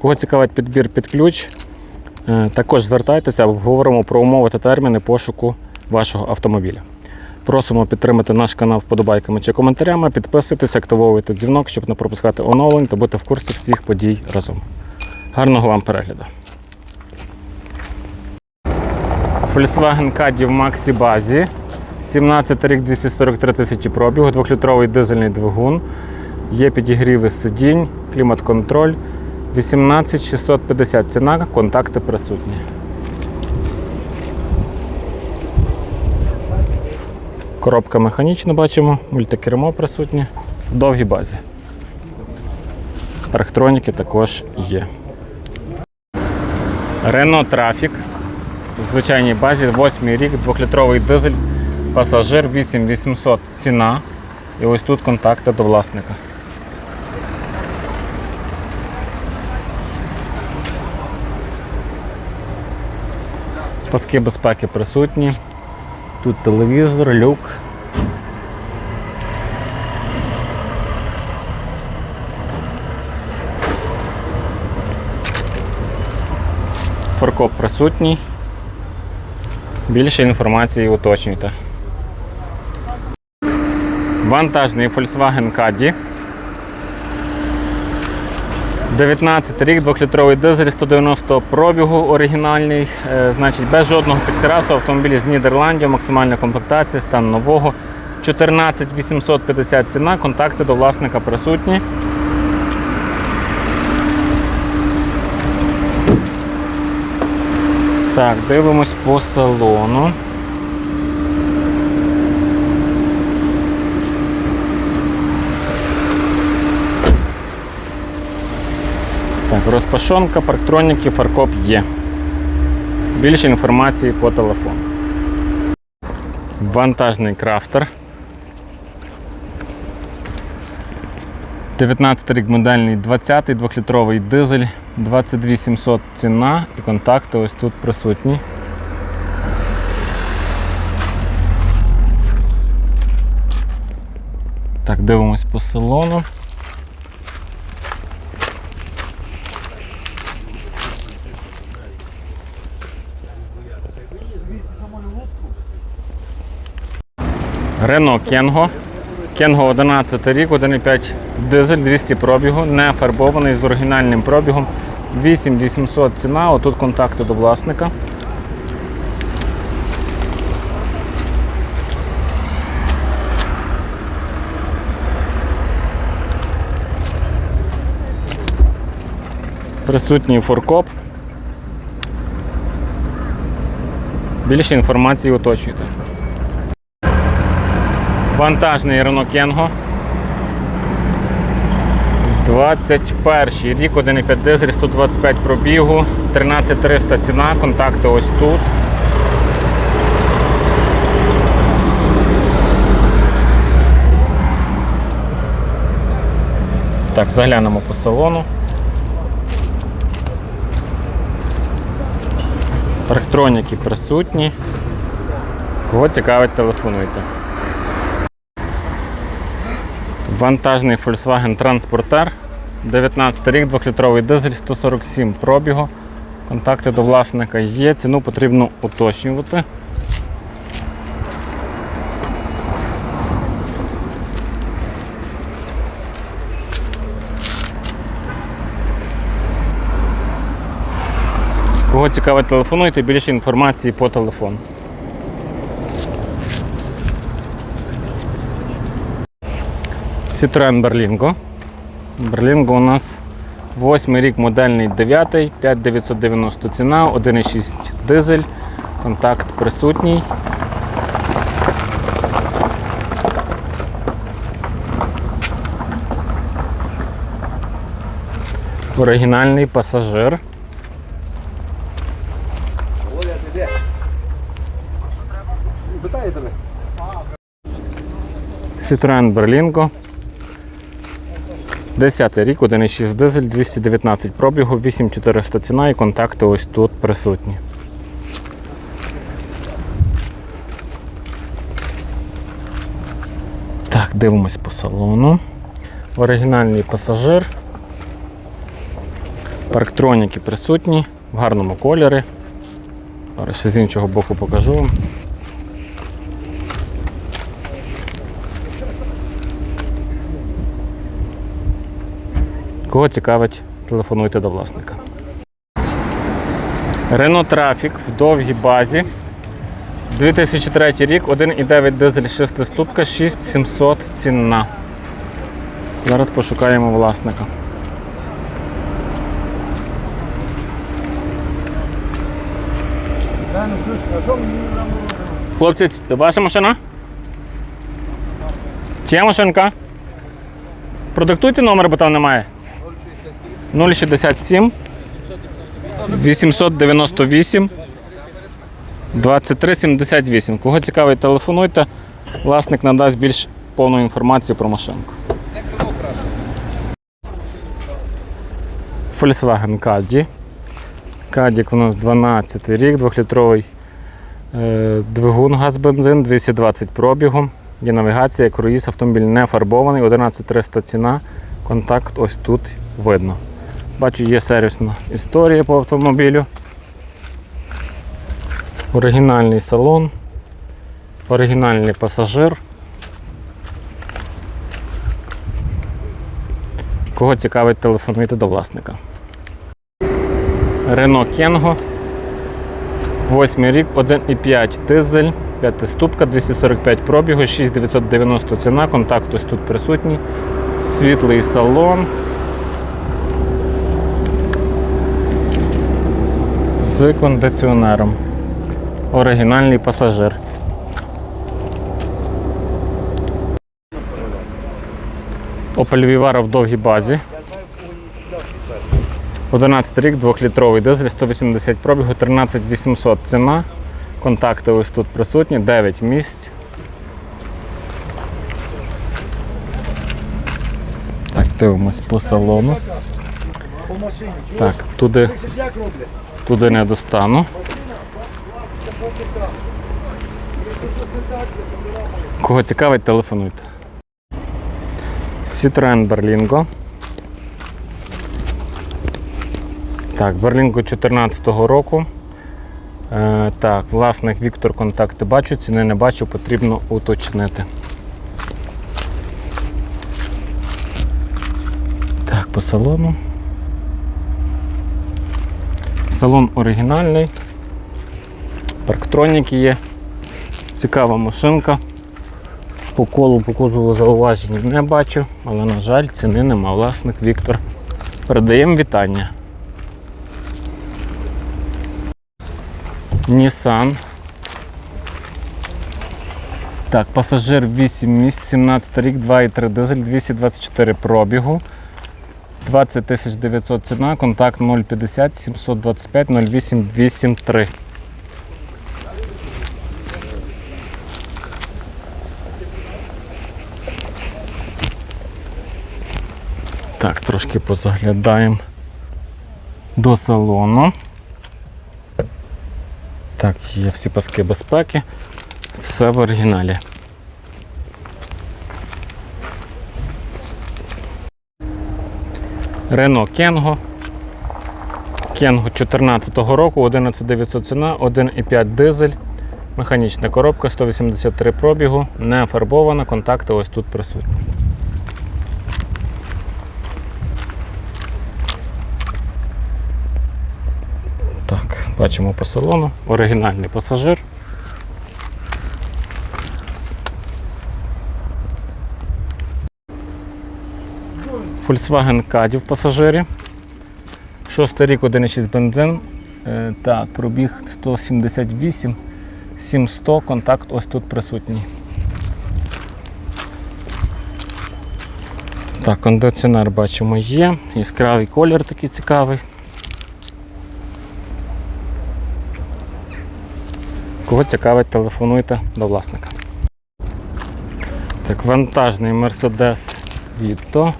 Кого цікавить підбір під ключ, е, також звертайтеся, обговоримо про умови та терміни пошуку вашого автомобіля. Просимо підтримати наш канал вподобайками чи коментарями, підписуйтесь, активовуйте дзвінок, щоб не пропускати оновлень та бути в курсі всіх подій разом. Гарного вам перегляду! Volkswagen Caddy в Maxi базі. 17 рік 243 тисячі пробігу, 2-літровий дизельний двигун. Є підігріви сидінь, клімат-контроль. 18650 ціна, контакти присутні. Коробка механічна бачимо, мультикермо присутнє в довгій базі. Парктроніки також є. Renault Trafic в звичайній базі 8 рік, 2-літровий дизель, пасажир 8800 ціна. І ось тут контакти до власника. Паски безпеки присутні. Тут телевізор, люк. Форкоп присутній. Більше інформації уточнюйте. Вантажний Volkswagen Caddy. 19 рік, 2-літровий дизель, 190 пробігу оригінальний, е, значить без жодного підкрасу автомобіль з Нідерландів, максимальна комплектація, стан нового. 14 850 ціна, контакти до власника присутні. Так, дивимось по салону. Так, розпашонка, парктроніки, фаркоп є. Більше інформації по телефону. Вантажний крафтер. 19 рік модельний 20-й 2-літровий дизель, 22700 ціна і контакти ось тут присутні. Так, дивимось по салону. Рено Кенго. Кенго 11 рік, 1,5 дизель, 200 пробігу, не фарбований з оригінальним пробігом. 8800 ціна, отут контакти до власника. Присутній форкоп. Більше інформації уточнюйте. Вантажний Renault Kengo. 21 рік, 1,5 дизель, 125 пробігу, 13300 ціна, контакти ось тут. Так, заглянемо по салону. Парктроніки присутні. Кого цікавить, телефонуйте. Вантажний Volkswagen Transporter. 19 рік, 2-літровий дизель, 147 пробігу. Контакти до власника є, ціну потрібно уточнювати. Кого цікавить, телефонуйте, більше інформації по телефону. Citroen Berlingo. Берлінго у нас восьмий рік модельний 9, 5990 ціна, 1,6 дизель, контакт присутній. Оригінальний пасажир. Citroen Berlingo. 10 рік, 1,6 дизель, 219 пробігу, 8400 ціна і контакти ось тут присутні. Так, дивимось по салону. Оригінальний пасажир. Парктроніки присутні, в гарному кольорі. Зараз ще з іншого боку покажу вам. Кого цікавить, телефонуйте до власника. Renault Trafic в довгій базі. 2003 рік, 1,9 дизель 6 ступка, 6700 ціна. Зараз пошукаємо власника. Хлопці, ваша машина? Чия машинка? Продиктуйте номер, бо там немає. 067 898 2378. Кого цікавить, телефонуйте. Власник надасть більш повну інформацію про машинку. Volkswagen Caddy. Кадік у нас 12 рік, 2-літровий е, двигун газ-бензин, 220 пробігу. Є навігація, круїз, автомобіль не фарбований, 11300 ціна. Контакт ось тут видно. Бачу, є сервісна історія по автомобілю. Оригінальний салон, оригінальний пасажир. Кого цікавить, телефонуйте до власника. Рено Кенго. 8 рік, 1,5 дизель, 5 ступка, 245 пробігу, 6990 ціна, контакт ось тут присутній. Світлий салон. З кондиціонером. Оригінальний пасажир. Opel Vivaro в довгій базі. 11 рік, 2-літровий дизель, 180 пробігу, 13 800 ціна. Контакти ось тут присутні, 9 місць. Так, дивимось по салону. Так, туди, туди не достану. Кого цікавить, телефонуйте. Citroen Berlingo. Так, Берлінго 14-го року. Е, так, власник Віктор контакти бачу, ціни не бачу, потрібно уточнити. Так, по салону. Салон оригінальний. Парктроніки є. Цікава машинка. По колу, по кузову зауважень не бачу, але, на жаль, ціни нема. Власник Віктор. Передаємо вітання. Nissan. Так, пасажир 8 місць, 17 рік, 2,3 дизель, 224 пробігу. 20 900 ціна, контакт 050 725 0883. Так, трошки позаглядаємо до салону. Так, є всі паски безпеки. Все в оригіналі. Рено Кенго. Кенго 14-го року, 11900 ціна, 1,5 дизель, механічна коробка, 183 пробігу, не фарбована, контакти ось тут присутні. Так, бачимо по салону. Оригінальний пасажир. Volkswagen Caddy в пасажирі. Шостий рік 1,6 бензин. Е, так, пробіг 178, 700, контакт ось тут присутній. Так, кондиціонер бачимо є. Яскравий колір такий цікавий. Кого цікавить, телефонуйте до власника. Так, вантажний Mercedes Vito.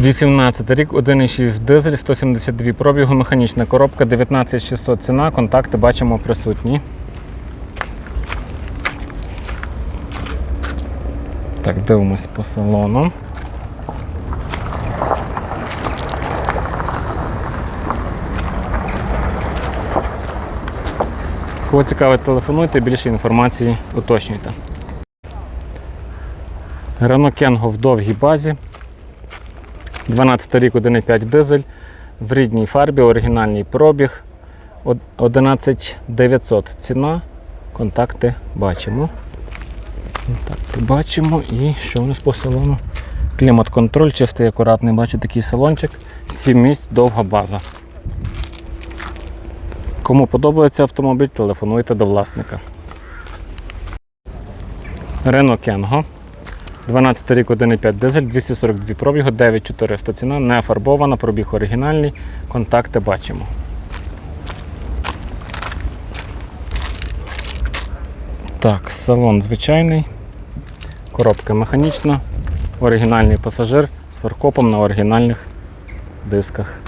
18 рік, 1,6 дизель, 172 пробігу, механічна коробка, 19600 ціна, контакти бачимо присутні. Так, дивимось по салону. Кого цікавить, телефонуйте, більше інформації уточнюйте. Renault Kengo в довгій базі. 12 рік 1,5 дизель. В рідній фарбі, оригінальний пробіг. 11900 ціна. Контакти бачимо. Контакти бачимо. І що у нас по салону? Клімат-контроль, чистий, акуратний, бачу такий салончик. 7 місць, довга база. Кому подобається автомобіль, телефонуйте до власника. Renault Kengo. 12 рік 1,5 дизель, 242 пробігу, 9400 ціна, не фарбована, пробіг оригінальний. Контакти бачимо. Так, салон звичайний. Коробка механічна. Оригінальний пасажир з фаркопом на оригінальних дисках.